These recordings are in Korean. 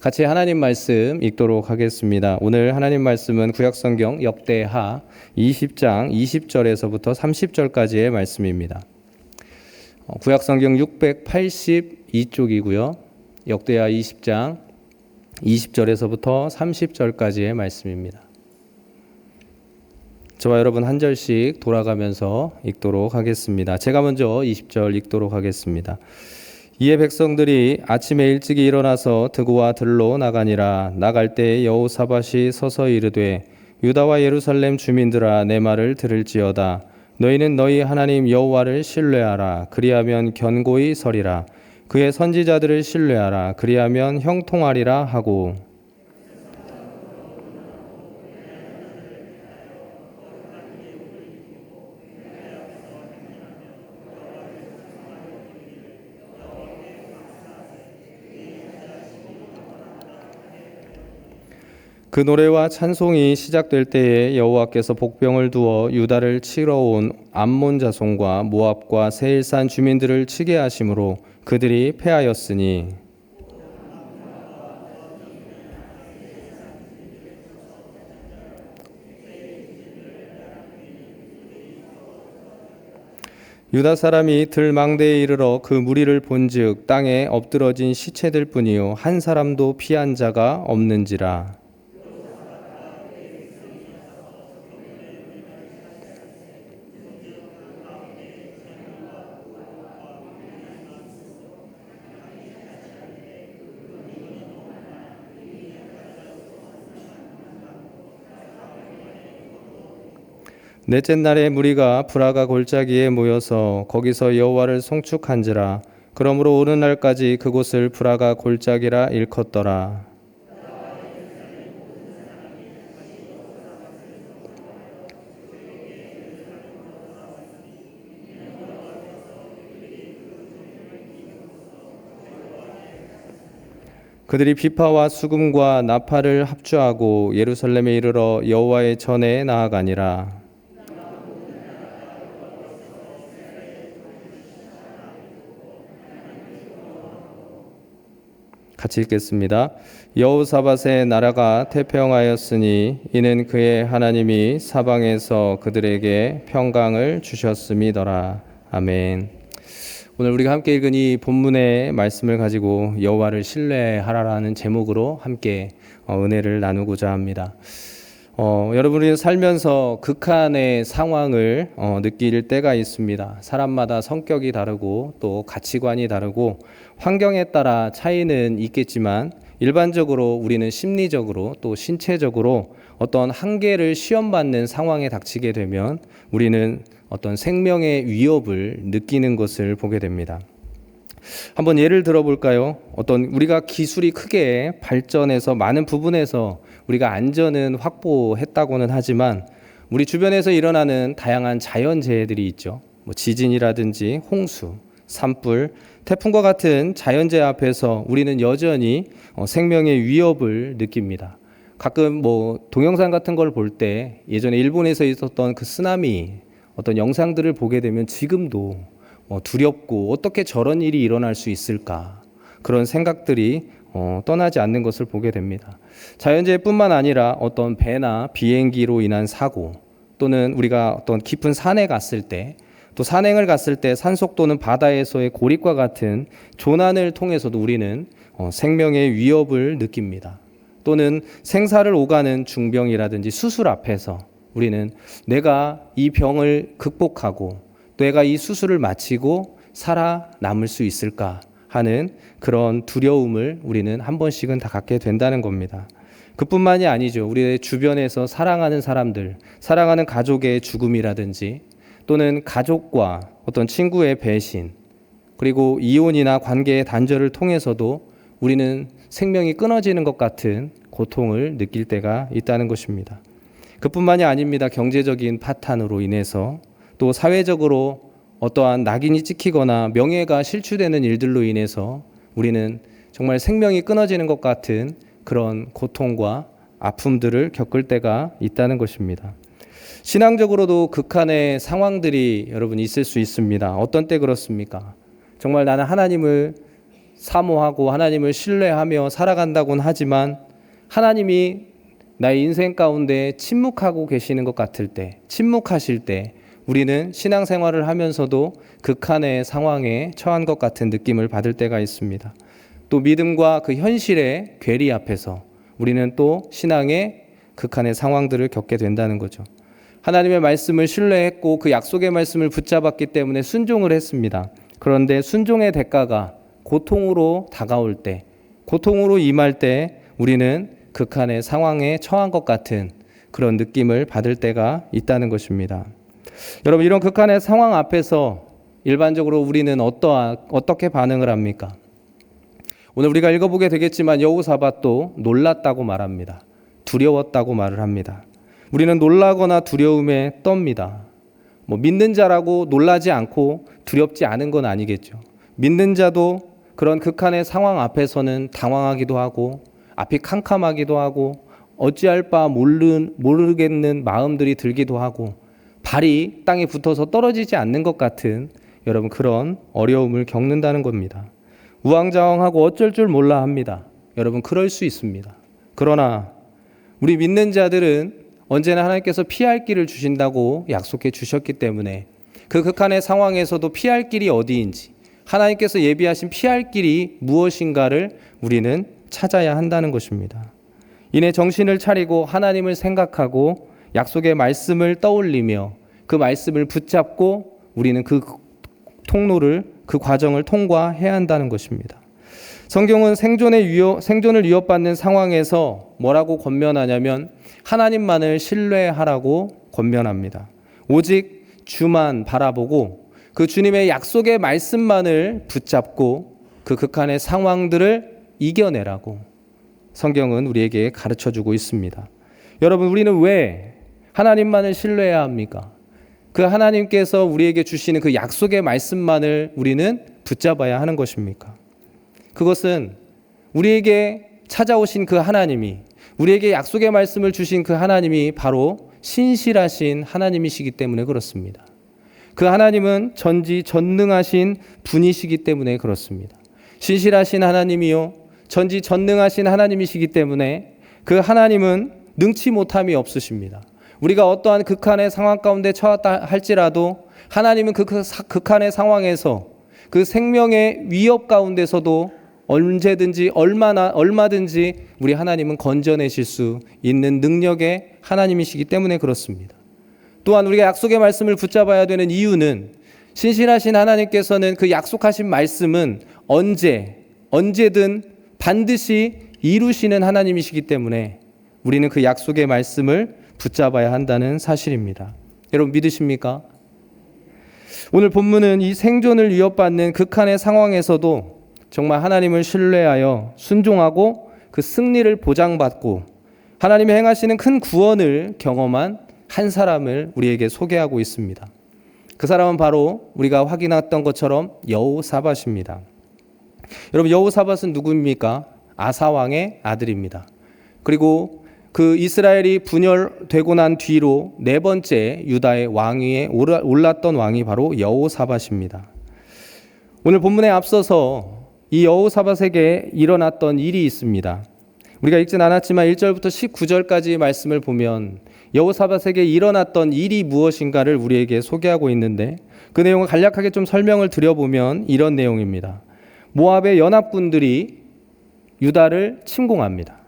같이 하나님 말씀 읽도록 하겠습니다. 오늘 하나님 말씀은 구약성경 역대하 20장 20절에서부터 30절까지의 말씀입니다. 어, 구약성경 682쪽이고요. 역대하 20장 20절에서부터 30절까지의 말씀입니다. 저와 여러분 한 절씩 돌아가면서 읽도록 하겠습니다. 제가 먼저 20절 읽도록 하겠습니다. 이에 백성들이 아침에 일찍이 일어나서 드고와 들로 나가니라. 나갈 때 여호사밧이 서서 이르되 유다와 예루살렘 주민들아 내 말을 들을지어다. 너희는 너희 하나님 여호와를 신뢰하라. 그리하면 견고히 서리라. 그의 선지자들을 신뢰하라. 그리하면 형통하리라 하고 그 노래와 찬송이 시작될 때에 여호와께서 복병을 두어 유다를 치러 온 암몬 자손과 모압과 세일산 주민들을 치게 하심으로 그들이 패하였으니. 유다 사람이 들망대에 이르러 그 무리를 본즉 땅에 엎드러진 시체들 뿐이요. 한 사람도 피한 자가 없는지라 넷째 날에 무리가 브라가 골짜기에 모여서 거기서 여호와를 송축한지라. 그러므로 오는 날까지 그곳을 브라가 골짜기라 일컫더라. 그들이 비파와 수금과 나팔을 합주하고 예루살렘에 이르러 여호와의 전에 나아가니라 같이 읽겠습니다. 여호사밧의 나라가 태평하였으니 이는 그의 하나님이 사방에서 그들에게 평강을 주셨음이더라. 아멘. 오늘 우리가 함께 읽은 이 본문의 말씀을 가지고 여호와를 신뢰하라라는 제목으로 함께 어, 은혜를 나누고자 합니다. 어, 여러분이 살면서 극한의 상황을 어, 느낄 때가 있습니다. 사람마다 성격이 다르고 또 가치관이 다르고 환경에 따라 차이는 있겠지만 일반적으로 우리는 심리적으로 또 신체적으로 어떤 한계를 시험받는 상황에 닥치게 되면 우리는 어떤 생명의 위협을 느끼는 것을 보게 됩니다. 한번 예를 들어볼까요? 어떤 우리가 기술이 크게 발전해서 많은 부분에서 우리가 안전은 확보했다고는 하지만 우리 주변에서 일어나는 다양한 자연재해들이 있죠. 뭐 지진이라든지 홍수, 산불, 태풍과 같은 자연재해 앞에서 우리는 여전히 어, 생명의 위협을 느낍니다. 가끔 뭐 동영상 같은 걸 볼 때 예전에 일본에서 있었던 그 쓰나미 어떤 영상들을 보게 되면 지금도 어, 두렵고 어떻게 저런 일이 일어날 수 있을까 그런 생각들이 어, 떠나지 않는 것을 보게 됩니다. 자연재해뿐만 아니라 어떤 배나 비행기로 인한 사고 또는 우리가 어떤 깊은 산에 갔을 때 또 산행을 갔을 때 산속 또는 바다에서의 고립과 같은 조난을 통해서도 우리는 어, 생명의 위협을 느낍니다. 또는 생사를 오가는 중병이라든지 수술 앞에서 우리는 내가 이 병을 극복하고 내가 이 수술을 마치고 살아남을 수 있을까 하는 그런 두려움을 우리는 한 번씩은 다 갖게 된다는 겁니다. 그뿐만이 아니죠. 우리 주변에서 사랑하는 사람들, 사랑하는 가족의 죽음이라든지 또는 가족과 어떤 친구의 배신, 그리고 이혼이나 관계의 단절을 통해서도 우리는 생명이 끊어지는 것 같은 고통을 느낄 때가 있다는 것입니다. 그뿐만이 아닙니다. 경제적인 파탄으로 인해서 또 사회적으로 어떠한 낙인이 찍히거나 명예가 실추되는 일들로 인해서 우리는 정말 생명이 끊어지는 것 같은 그런 고통과 아픔들을 겪을 때가 있다는 것입니다. 신앙적으로도 극한의 상황들이 여러분 있을 수 있습니다. 어떤 때 그렇습니까? 정말 나는 하나님을 사모하고 하나님을 신뢰하며 살아간다곤 하지만 하나님이 나의 인생 가운데 침묵하고 계시는 것 같을 때, 침묵하실 때 우리는 신앙생활을 하면서도 극한의 상황에 처한 것 같은 느낌을 받을 때가 있습니다. 또 믿음과 그 현실의 괴리 앞에서 우리는 또 신앙의 극한의 상황들을 겪게 된다는 거죠. 하나님의 말씀을 신뢰했고 그 약속의 말씀을 붙잡았기 때문에 순종을 했습니다. 그런데 순종의 대가가 고통으로 다가올 때, 고통으로 임할 때 우리는 극한의 상황에 처한 것 같은 그런 느낌을 받을 때가 있다는 것입니다. 여러분 이런 극한의 상황 앞에서 일반적으로 우리는 어떠 어떻게 반응을 합니까? 오늘 우리가 읽어보게 되겠지만 여호사밧도 놀랐다고 말합니다. 두려웠다고 말을 합니다. 우리는 놀라거나 두려움에 떱니다. 뭐 믿는 자라고 놀라지 않고 두렵지 않은 건 아니겠죠. 믿는 자도 그런 극한의 상황 앞에서는 당황하기도 하고 앞이 캄캄하기도 하고 어찌할 바 모르, 모르겠는 마음들이 들기도 하고 발이 땅에 붙어서 떨어지지 않는 것 같은 여러분 그런 어려움을 겪는다는 겁니다. 우왕좌왕하고 어쩔 줄 몰라 합니다. 여러분 그럴 수 있습니다. 그러나 우리 믿는 자들은 언제나 하나님께서 피할 길을 주신다고 약속해 주셨기 때문에 그 극한의 상황에서도 피할 길이 어디인지 하나님께서 예비하신 피할 길이 무엇인가를 우리는 찾아야 한다는 것입니다. 이내 정신을 차리고 하나님을 생각하고 약속의 말씀을 떠올리며 그 말씀을 붙잡고 우리는 그 통로를 그 과정을 통과해야 한다는 것입니다. 성경은 생존의 위협, 생존을 위협받는 상황에서 뭐라고 권면하냐면 하나님만을 신뢰하라고 권면합니다. 오직 주만 바라보고 그 주님의 약속의 말씀만을 붙잡고 그 극한의 상황들을 이겨내라고 성경은 우리에게 가르쳐 주고 있습니다. 여러분, 우리는 왜 하나님만을 신뢰해야 합니까? 그 하나님께서 우리에게 주시는 그 약속의 말씀만을 우리는 붙잡아야 하는 것입니까? 그것은 우리에게 찾아오신 그 하나님이 우리에게 약속의 말씀을 주신 그 하나님이 바로 신실하신 하나님이시기 때문에 그렇습니다. 그 하나님은 전지 전능하신 분이시기 때문에 그렇습니다. 신실하신 하나님이요 전지 전능하신 하나님이시기 때문에 그 하나님은 능치 못함이 없으십니다. 우리가 어떠한 극한의 상황 가운데 처했다 할지라도 하나님은 그 극한의 상황에서 그 생명의 위협 가운데서도 언제든지 얼마나 얼마든지 우리 하나님은 건져내실 수 있는 능력의 하나님이시기 때문에 그렇습니다. 또한 우리가 약속의 말씀을 붙잡아야 되는 이유는 신실하신 하나님께서는 그 약속하신 말씀은 언제 언제든 반드시 이루시는 하나님이시기 때문에 우리는 그 약속의 말씀을 붙잡아야 한다는 사실입니다. 여러분 믿으십니까? 오늘 본문은 이 생존을 위협받는 극한의 상황에서도 정말 하나님을 신뢰하여 순종하고 그 승리를 보장받고 하나님이 행하시는 큰 구원을 경험한 한 사람을 우리에게 소개하고 있습니다. 그 사람은 바로 우리가 확인했던 것처럼 여호사밧입니다. 여러분 여호사밧은 누구입니까? 아사 왕의 아들입니다. 그리고 그 이스라엘이 분열되고 난 뒤로 네 번째 유다의 왕위에 올랐던 왕이 바로 여호사밧입니다. 오늘 본문에 앞서서 이 여호사밧에게 일어났던 일이 있습니다. 우리가 읽진 않았지만 1절부터 19절까지 말씀을 보면 여호사밧에게 일어났던 일이 무엇인가를 우리에게 소개하고 있는데 그 내용을 간략하게 좀 설명을 드려보면 이런 내용입니다. 모압의 연합군들이 유다를 침공합니다.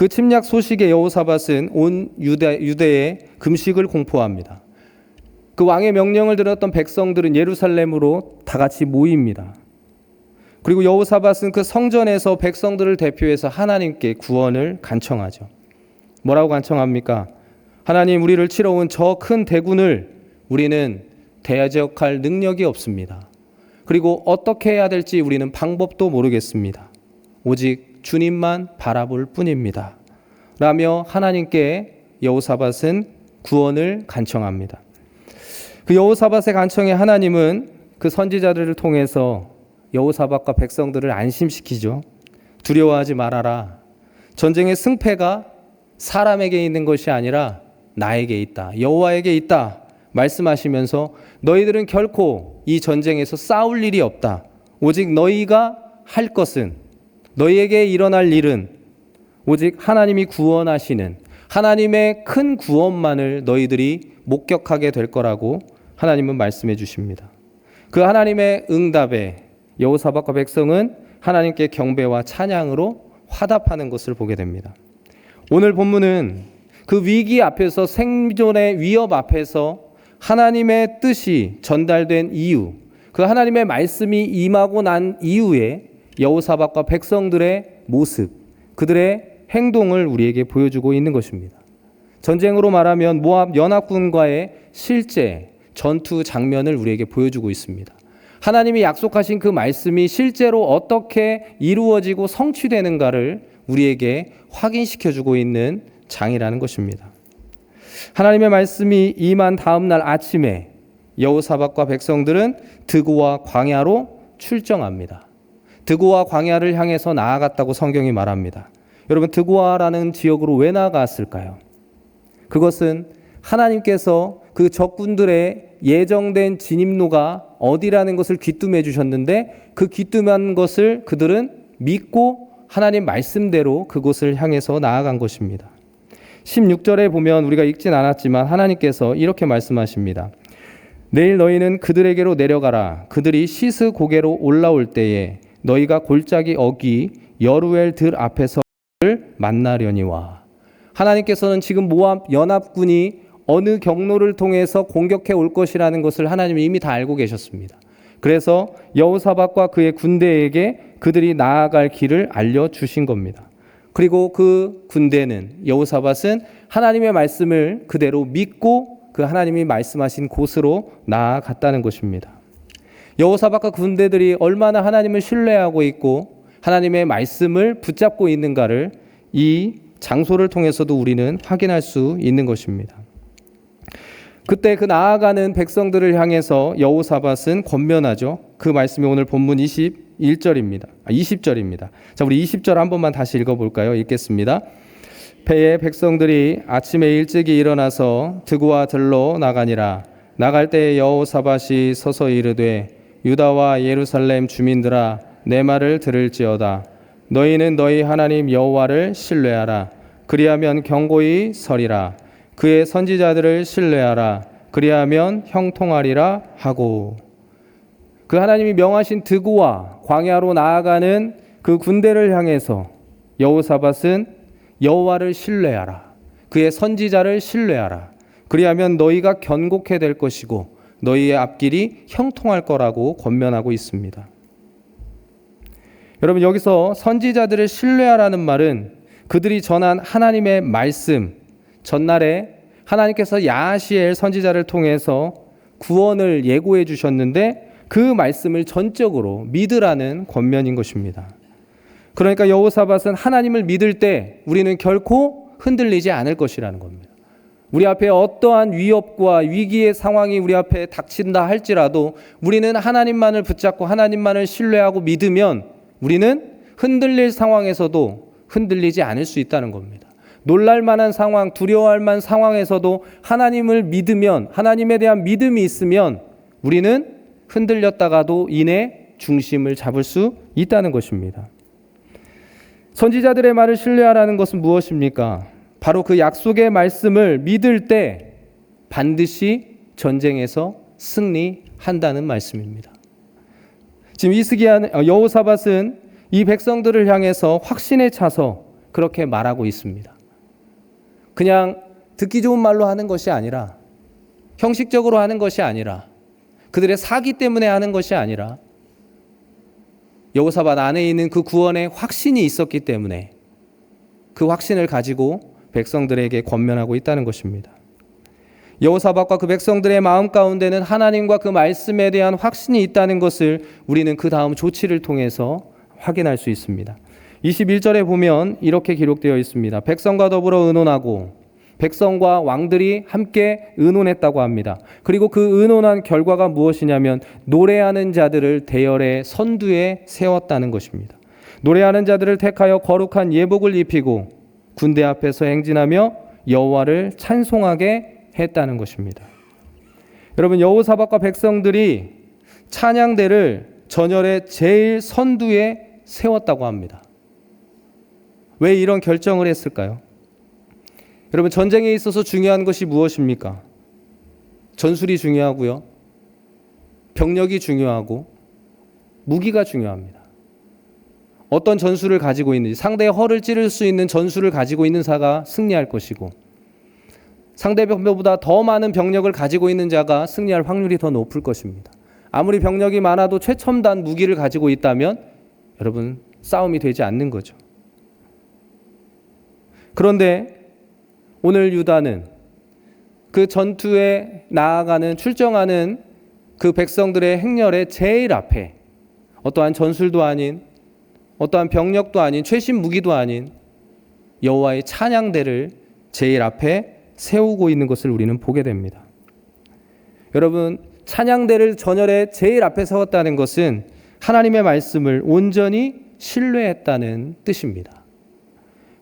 그 침략 소식에 여호사밧은 온 유대, 유대에 금식을 공포합니다. 그 왕의 명령을 들었던 백성들은 예루살렘으로 다 같이 모입니다. 그리고 여호사밧은 그 성전에서 백성들을 대표해서 하나님께 구원을 간청하죠. 뭐라고 간청합니까? 하나님 우리를 치러 온 저 큰 대군을 우리는 대적할 능력이 없습니다. 그리고 어떻게 해야 될지 우리는 방법도 모르겠습니다. 오직 주님만 바라볼 뿐입니다. 라며 하나님께 여호사밧은 구원을 간청합니다. 그 여호사밧의 간청에 하나님은 그 선지자들을 통해서 여호사밧과 백성들을 안심시키죠. 두려워하지 말아라. 전쟁의 승패가 사람에게 있는 것이 아니라 나에게 있다. 여호와에게 있다. 말씀하시면서 너희들은 결코 이 전쟁에서 싸울 일이 없다. 오직 너희가 할 것은 너희에게 일어날 일은 오직 하나님이 구원하시는 하나님의 큰 구원만을 너희들이 목격하게 될 거라고 하나님은 말씀해 주십니다. 그 하나님의 응답에 여호사박과 백성은 하나님께 경배와 찬양으로 화답하는 것을 보게 됩니다. 오늘 본문은 그 위기 앞에서 생존의 위협 앞에서 하나님의 뜻이 전달된 이유, 그 하나님의 말씀이 임하고 난 이후에 여호사박과 백성들의 모습, 그들의 행동을 우리에게 보여주고 있는 것입니다. 전쟁으로 말하면 모압 연합군과의 실제 전투 장면을 우리에게 보여주고 있습니다. 하나님이 약속하신 그 말씀이 실제로 어떻게 이루어지고 성취되는가를 우리에게 확인시켜 주고 있는 장이라는 것입니다. 하나님의 말씀이 임한 다음 날 아침에 여호사박과 백성들은 드고와 광야로 출정합니다. 드고와 광야를 향해서 나아갔다고 성경이 말합니다. 여러분 드고아라는 지역으로 왜 나아갔을까요? 그것은 하나님께서 그 적군들의 예정된 진입로가 어디라는 것을 귀뜸해 주셨는데 그 귀뜸한 것을 그들은 믿고 하나님 말씀대로 그곳을 향해서 나아간 것입니다. 16절에 보면 우리가 읽진 않았지만 하나님께서 이렇게 말씀하십니다. 내일 너희는 그들에게로 내려가라. 그들이 시스 고개로 올라올 때에 너희가 골짜기 어기 여루엘 들 앞에서 만나려니와 하나님께서는 지금 모압 연합군이 어느 경로를 통해서 공격해 올 것이라는 것을 하나님이 이미 다 알고 계셨습니다. 그래서 여호사박과 그의 군대에게 그들이 나아갈 길을 알려 주신 겁니다. 그리고 그 군대는 여호사밧은 하나님의 말씀을 그대로 믿고 그 하나님이 말씀하신 곳으로 나아갔다는 것입니다. 여호사밧과 군대들이 얼마나 하나님을 신뢰하고 있고 하나님의 말씀을 붙잡고 있는가를 이 장소를 통해서도 우리는 확인할 수 있는 것입니다. 그때 그 나아가는 백성들을 향해서 여호사밧은 권면하죠. 그 말씀이 오늘 본문 21절입니다. 아, 20절입니다. 자, 우리 20절 한 번만 다시 읽어 볼까요? 읽겠습니다. 배의 백성들이 아침에 일찍이 일어나서 드구와 들로 나가니라. 나갈 때 여호사밧이 서서 이르되 유다와 예루살렘 주민들아 내 말을 들을지어다. 너희는 너희 하나님 여호와를 신뢰하라. 그리하면 경고히 서리라. 그의 선지자들을 신뢰하라. 그리하면 형통하리라 하고 그 하나님이 명하신 드고와 광야로 나아가는 그 군대를 향해서 여호사밧은 여호와를 신뢰하라. 그의 선지자를 신뢰하라. 그리하면 너희가 견고케 될 것이고 너희의 앞길이 형통할 거라고 권면하고 있습니다. 여러분 여기서 선지자들을 신뢰하라는 말은 그들이 전한 하나님의 말씀 전날에 하나님께서 야시엘 선지자를 통해서 구원을 예고해 주셨는데 그 말씀을 전적으로 믿으라는 권면인 것입니다. 그러니까 여호사밧은 하나님을 믿을 때 우리는 결코 흔들리지 않을 것이라는 겁니다. 우리 앞에 어떠한 위협과 위기의 상황이 우리 앞에 닥친다 할지라도 우리는 하나님만을 붙잡고 하나님만을 신뢰하고 믿으면 우리는 흔들릴 상황에서도 흔들리지 않을 수 있다는 겁니다. 놀랄 만한 상황, 두려워할 만한 상황에서도 하나님을 믿으면 하나님에 대한 믿음이 있으면 우리는 흔들렸다가도 이내 중심을 잡을 수 있다는 것입니다. 선지자들의 말을 신뢰하라는 것은 무엇입니까? 바로 그 약속의 말씀을 믿을 때 반드시 전쟁에서 승리한다는 말씀입니다. 지금 이스기야 여호사밧은 이 백성들을 향해서 확신에 차서 그렇게 말하고 있습니다. 그냥 듣기 좋은 말로 하는 것이 아니라 형식적으로 하는 것이 아니라 그들의 사기 때문에 하는 것이 아니라 여호사밧 안에 있는 그 구원의 확신이 있었기 때문에 그 확신을 가지고 백성들에게 권면하고 있다는 것입니다. 여호사밧과 그 백성들의 마음 가운데는 하나님과 그 말씀에 대한 확신이 있다는 것을 우리는 그 다음 조치를 통해서 확인할 수 있습니다. 21절에 보면 이렇게 기록되어 있습니다. 백성과 더불어 의논하고 백성과 왕들이 함께 의논했다고 합니다. 그리고 그 의논한 결과가 무엇이냐면 노래하는 자들을 대열의 선두에 세웠다는 것입니다. 노래하는 자들을 택하여 거룩한 예복을 입히고 군대 앞에서 행진하며 여호와를 찬송하게 했다는 것입니다. 여러분 여호사박과 백성들이 찬양대를 전열의 제일 선두에 세웠다고 합니다. 왜 이런 결정을 했을까요? 여러분 전쟁에 있어서 중요한 것이 무엇입니까? 전술이 중요하고요. 병력이 중요하고 무기가 중요합니다. 어떤 전술을 가지고 있는지 상대의 허를 찌를 수 있는 전술을 가지고 있는 자가 승리할 것이고 상대병보다 더 많은 병력을 가지고 있는 자가 승리할 확률이 더 높을 것입니다. 아무리 병력이 많아도 최첨단 무기를 가지고 있다면 여러분 싸움이 되지 않는 거죠. 그런데 오늘 유다는 그 전투에 나아가는 출정하는 그 백성들의 행렬의 제일 앞에 어떠한 전술도 아닌 어떠한 병력도 아닌 최신 무기도 아닌 여호와의 찬양대를 제일 앞에 세우고 있는 것을 우리는 보게 됩니다. 여러분 찬양대를 전열에 제일 앞에 세웠다는 것은 하나님의 말씀을 온전히 신뢰했다는 뜻입니다.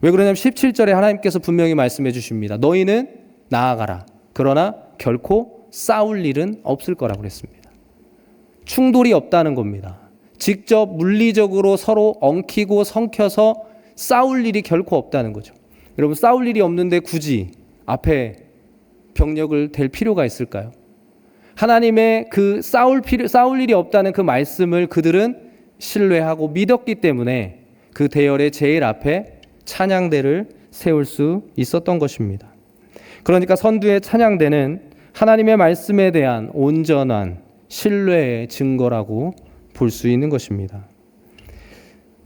왜 그러냐면 17절에 하나님께서 분명히 말씀해 주십니다. 너희는 나아가라. 그러나 결코 싸울 일은 없을 거라고 그랬습니다. 충돌이 없다는 겁니다. 직접 물리적으로 서로 엉키고 성켜서 싸울 일이 결코 없다는 거죠. 여러분 싸울 일이 없는데 굳이 앞에 병력을 댈 필요가 있을까요? 하나님의 그 싸울 필요 싸울 일이 없다는 그 말씀을 그들은 신뢰하고 믿었기 때문에 그 대열의 제일 앞에 찬양대를 세울 수 있었던 것입니다. 그러니까 선두의 찬양대는 하나님의 말씀에 대한 온전한 신뢰의 증거라고 볼 수 있는 것입니다.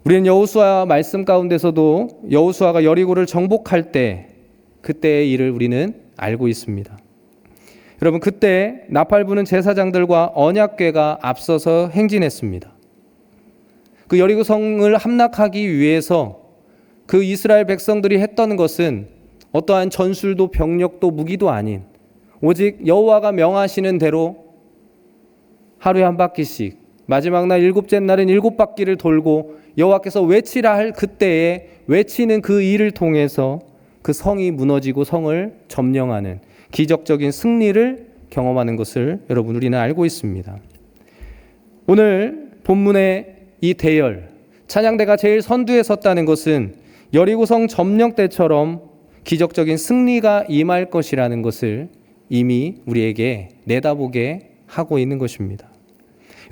우리는 여호수아 말씀 가운데서도 여호수아가 여리고를 정복할 때 그때의 일을 우리는 알고 있습니다. 여러분 그때 나팔 부는 제사장들과 언약궤가 앞서서 행진했습니다. 그 여리고 성을 함락하기 위해서 그 이스라엘 백성들이 했던 것은 어떠한 전술도 병력도 무기도 아닌 오직 여호와가 명하시는 대로 하루에 한 바퀴씩 마지막 날 일곱째 날은 일곱 바퀴를 돌고 여호와께서 외치라 할 그때에 외치는 그 일을 통해서 그 성이 무너지고 성을 점령하는 기적적인 승리를 경험하는 것을 여러분 우리는 알고 있습니다. 오늘 본문의 이 대열 찬양대가 제일 선두에 섰다는 것은 여리고성 점령 때처럼 기적적인 승리가 임할 것이라는 것을 이미 우리에게 내다보게 하고 있는 것입니다.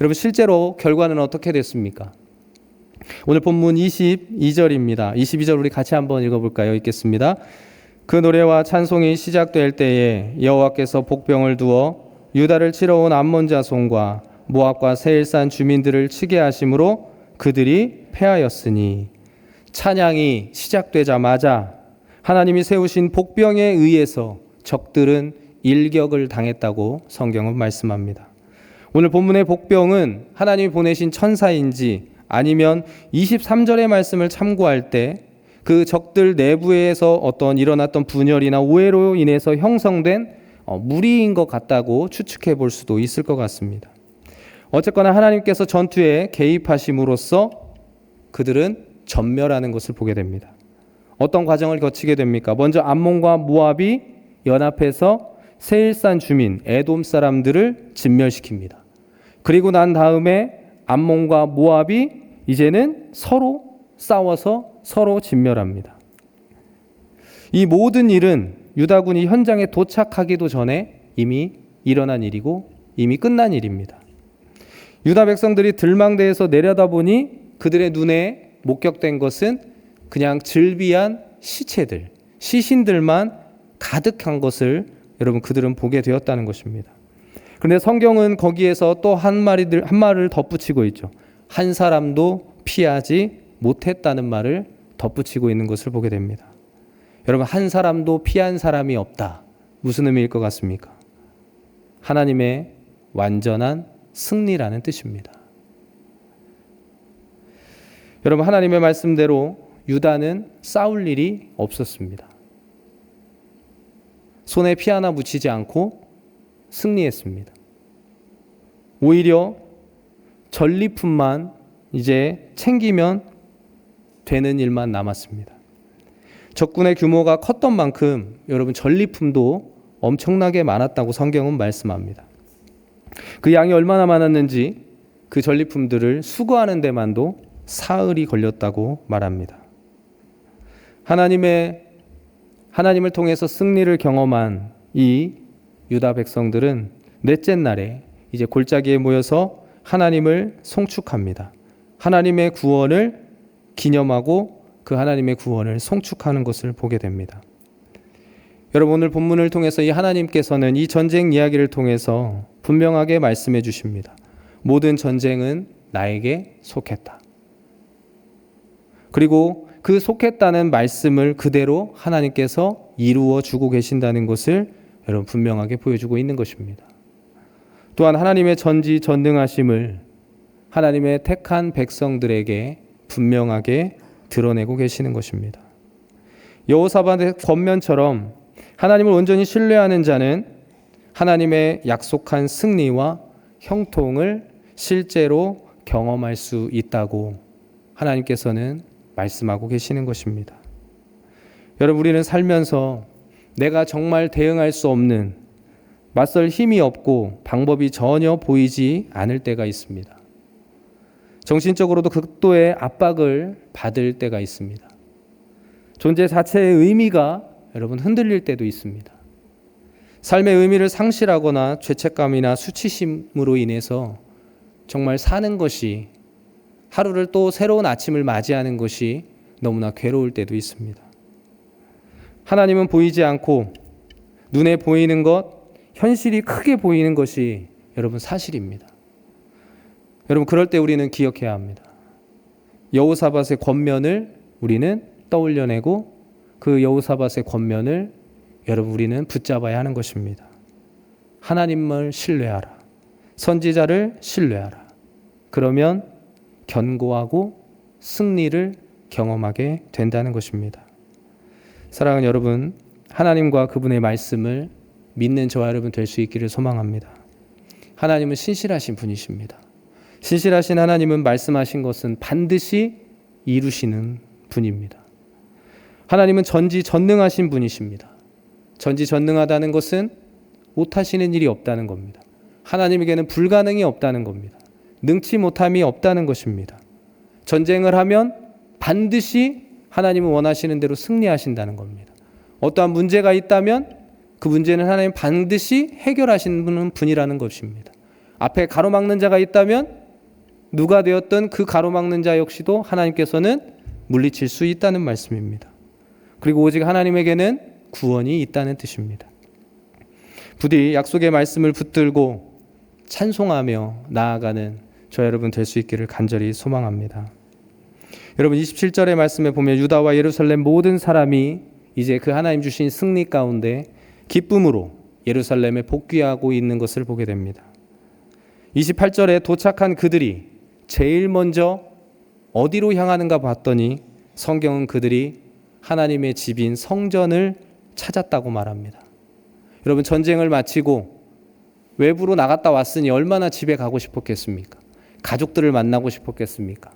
여러분 실제로 결과는 어떻게 됐습니까? 오늘 본문 22절입니다. 22절 우리 같이 한번 읽어볼까요? 읽겠습니다. 그 노래와 찬송이 시작될 때에 여호와께서 복병을 두어 유다를 치러 온 암몬 자손과 모압과 세일산 주민들을 치게 하심으로 그들이 패하였으니 찬양이 시작되자마자 하나님이 세우신 복병에 의해서 적들은 일격을 당했다고 성경은 말씀합니다. 오늘 본문의 복병은 하나님이 보내신 천사인지 아니면 23절의 말씀을 참고할 때 그 적들 내부에서 어떤 일어났던 분열이나 오해로 인해서 형성된 어, 무리인 것 같다고 추측해 볼 수도 있을 것 같습니다. 어쨌거나 하나님께서 전투에 개입하심으로써 그들은 전멸하는 것을 보게 됩니다. 어떤 과정을 거치게 됩니까? 먼저 암몬과 모압이 연합해서 세일산 주민 에돔 사람들을 진멸시킵니다. 그리고 난 다음에 암몬과 모압이 이제는 서로 싸워서 서로 진멸합니다. 이 모든 일은 유다군이 현장에 도착하기도 전에 이미 일어난 일이고 이미 끝난 일입니다. 유다 백성들이 들망대에서 내려다보니 그들의 눈에 목격된 것은 그냥 즐비한 시체들, 시신들만 가득한 것을 여러분 그들은 보게 되었다는 것입니다. 그런데 성경은 거기에서 또한 마리들 한 말을 덧붙이고 있죠. 한 사람도 피하지 못했다는 말을 덧붙이고 있는 것을 보게 됩니다. 여러분 한 사람도 피한 사람이 없다. 무슨 의미일 것 같습니까? 하나님의 완전한 승리라는 뜻입니다. 여러분 하나님의 말씀대로 유다는 싸울 일이 없었습니다. 손에 피 하나 묻히지 않고 승리했습니다. 오히려 전리품만 이제 챙기면 되는 일만 남았습니다. 적군의 규모가 컸던 만큼 여러분 전리품도 엄청나게 많았다고 성경은 말씀합니다. 그 양이 얼마나 많았는지 그 전리품들을 수거하는 데만도 사흘이 걸렸다고 말합니다. 하나님의 하나님을 통해서 승리를 경험한 이 유다 백성들은 넷째 날에 이제 골짜기에 모여서 하나님을 송축합니다. 하나님의 구원을 기념하고 그 하나님의 구원을 송축하는 것을 보게 됩니다. 여러분 오늘 본문을 통해서 이 하나님께서는 이 전쟁 이야기를 통해서 분명하게 말씀해 주십니다. 모든 전쟁은 나에게 속했다. 그리고 그 속했다는 말씀을 그대로 하나님께서 이루어 주고 계신다는 것을 여러분 분명하게 보여주고 있는 것입니다. 또한 하나님의 전지 전능하심을 하나님의 택한 백성들에게 분명하게 드러내고 계시는 것입니다. 여호사밧의 권면처럼 하나님을 온전히 신뢰하는 자는 하나님의 약속한 승리와 형통을 실제로 경험할 수 있다고 하나님께서는 말씀하고 계시는 것입니다. 여러분, 우리는 살면서 내가 정말 대응할 수 없는 맞설 힘이 없고 방법이 전혀 보이지 않을 때가 있습니다. 정신적으로도 극도의 압박을 받을 때가 있습니다. 존재 자체의 의미가 여러분 흔들릴 때도 있습니다. 삶의 의미를 상실하거나 죄책감이나 수치심으로 인해서 정말 사는 것이 하루를 또 새로운 아침을 맞이하는 것이 너무나 괴로울 때도 있습니다. 하나님은 보이지 않고 눈에 보이는 것, 현실이 크게 보이는 것이 여러분 사실입니다. 여러분 그럴 때 우리는 기억해야 합니다. 여호사밧의 권면을 우리는 떠올려내고 그 여호사밧의 권면을 여러분 우리는 붙잡아야 하는 것입니다. 하나님을 신뢰하라. 선지자를 신뢰하라. 그러면 견고하고 승리를 경험하게 된다는 것입니다. 사랑하는 여러분, 하나님과 그분의 말씀을 믿는 저와 여러분 될 수 있기를 소망합니다. 하나님은 신실하신 분이십니다. 신실하신 하나님은 말씀하신 것은 반드시 이루시는 분입니다. 하나님은 전지 전능하신 분이십니다. 전지 전능하다는 것은 못하시는 일이 없다는 겁니다. 하나님에게는 불가능이 없다는 겁니다. 능치 못함이 없다는 것입니다. 전쟁을 하면 반드시 하나님은 원하시는 대로 승리하신다는 겁니다. 어떠한 문제가 있다면 그 문제는 하나님 반드시 해결하시는 분이라는 것입니다. 앞에 가로막는 자가 있다면 누가 되었던 그 가로막는 자 역시도 하나님께서는 물리칠 수 있다는 말씀입니다. 그리고 오직 하나님에게는 구원이 있다는 뜻입니다. 부디 약속의 말씀을 붙들고 찬송하며 나아가는 저 여러분 될 수 있기를 간절히 소망합니다. 여러분 27절의 말씀에 보면 유다와 예루살렘 모든 사람이 이제 그 하나님 주신 승리 가운데 기쁨으로 예루살렘에 복귀하고 있는 것을 보게 됩니다. 28절에 도착한 그들이 제일 먼저 어디로 향하는가 봤더니 성경은 그들이 하나님의 집인 성전을 찾았다고 말합니다. 여러분 전쟁을 마치고 외부로 나갔다 왔으니 얼마나 집에 가고 싶었겠습니까? 가족들을 만나고 싶었겠습니까?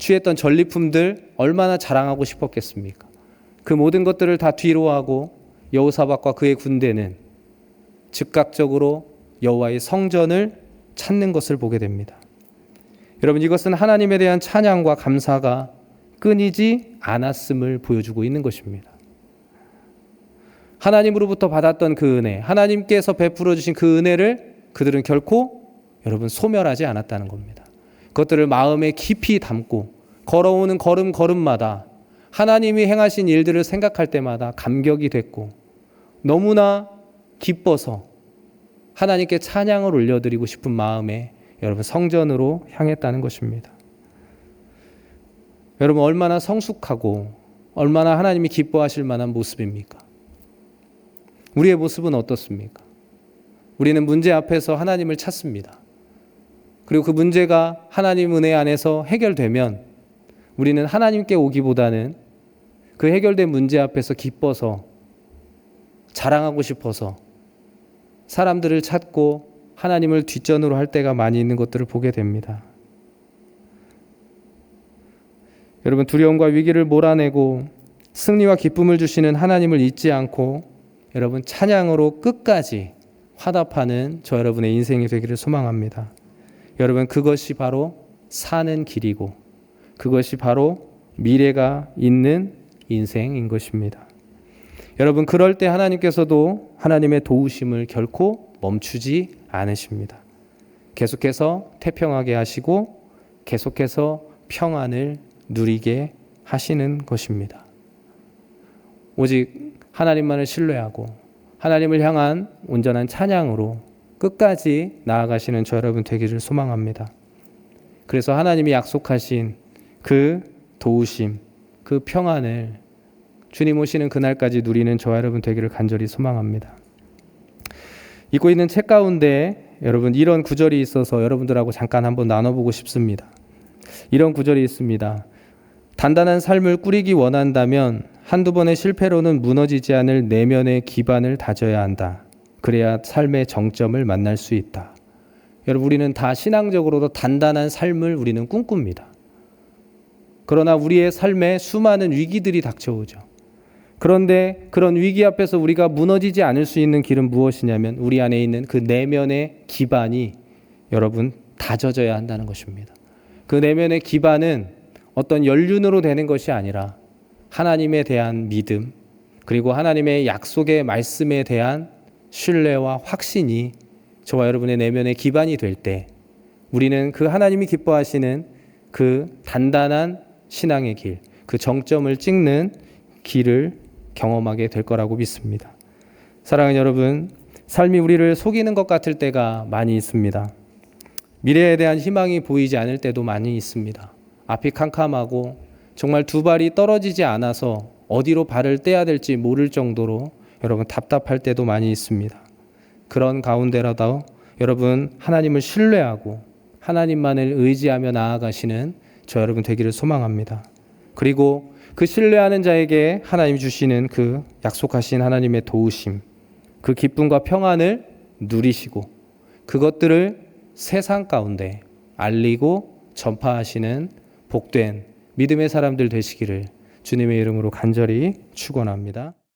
취했던 전리품들 얼마나 자랑하고 싶었겠습니까? 그 모든 것들을 다 뒤로 하고 여호사박과 그의 군대는 즉각적으로 여호와의 성전을 찾는 것을 보게 됩니다. 여러분 이것은 하나님에 대한 찬양과 감사가 끊이지 않았음을 보여주고 있는 것입니다. 하나님으로부터 받았던 그 은혜, 하나님께서 베풀어 주신 그 은혜를 그들은 결코 여러분 소멸하지 않았다는 겁니다. 그것들을 마음에 깊이 담고 걸어오는 걸음 걸음마다 하나님이 행하신 일들을 생각할 때마다 감격이 됐고 너무나 기뻐서 하나님께 찬양을 올려드리고 싶은 마음에 여러분 성전으로 향했다는 것입니다. 여러분 얼마나 성숙하고 얼마나 하나님이 기뻐하실 만한 모습입니까? 우리의 모습은 어떻습니까? 우리는 문제 앞에서 하나님을 찾습니다. 그리고 그 문제가 하나님 은혜 안에서 해결되면 우리는 하나님께 오기보다는 그 해결된 문제 앞에서 기뻐서 자랑하고 싶어서 사람들을 찾고 하나님을 뒷전으로 할 때가 많이 있는 것들을 보게 됩니다. 여러분 두려움과 위기를 몰아내고 승리와 기쁨을 주시는 하나님을 잊지 않고 여러분 찬양으로 끝까지 화답하는 저 여러분의 인생이 되기를 소망합니다. 여러분 그것이 바로 사는 길이고 그것이 바로 미래가 있는 인생인 것입니다. 여러분, 그럴 때 하나님께서도 하나님의 도우심을 결코 멈추지 않으십니다. 계속해서 태평하게 하시고 계속해서 평안을 누리게 하시는 것입니다. 오직 하나님만을 신뢰하고 하나님을 향한 온전한 찬양으로 끝까지 나아가시는 저 여러분 되기를 소망합니다. 그래서 하나님이 약속하신 그 도우심, 그 평안을 주님 오시는 그날까지 누리는 저 여러분 되기를 간절히 소망합니다. 읽고 있는 책 가운데 여러분 이런 구절이 있어서 여러분들하고 잠깐 한번 나눠보고 싶습니다. 이런 구절이 있습니다. 단단한 삶을 꾸리기 원한다면 한두 번의 실패로는 무너지지 않을 내면의 기반을 다져야 한다. 그래야 삶의 정점을 만날 수 있다. 여러분 우리는 다 신앙적으로도 단단한 삶을 우리는 꿈꿉니다. 그러나 우리의 삶에 수많은 위기들이 닥쳐오죠. 그런데 그런 위기 앞에서 우리가 무너지지 않을 수 있는 길은 무엇이냐면 우리 안에 있는 그 내면의 기반이 여러분 다져져야 한다는 것입니다. 그 내면의 기반은 어떤 연륜으로 되는 것이 아니라 하나님에 대한 믿음 그리고 하나님의 약속의 말씀에 대한 신뢰와 확신이 저와 여러분의 내면의 기반이 될 때 우리는 그 하나님이 기뻐하시는 그 단단한 신앙의 길, 그 정점을 찍는 길을 경험하게 될 거라고 믿습니다. 사랑하는 여러분, 삶이 우리를 속이는 것 같을 때가 많이 있습니다. 미래에 대한 희망이 보이지 않을 때도 많이 있습니다. 앞이 캄캄하고 정말 두 발이 떨어지지 않아서 어디로 발을 떼야 될지 모를 정도로 여러분 답답할 때도 많이 있습니다. 그런 가운데라도 여러분 하나님을 신뢰하고 하나님만을 의지하며 나아가시는 저 여러분 되기를 소망합니다. 그리고 그 신뢰하는 자에게 하나님 주시는 그 약속하신 하나님의 도우심, 그 기쁨과 평안을 누리시고 그것들을 세상 가운데 알리고 전파하시는 복된 믿음의 사람들 되시기를 주님의 이름으로 간절히 축원합니다.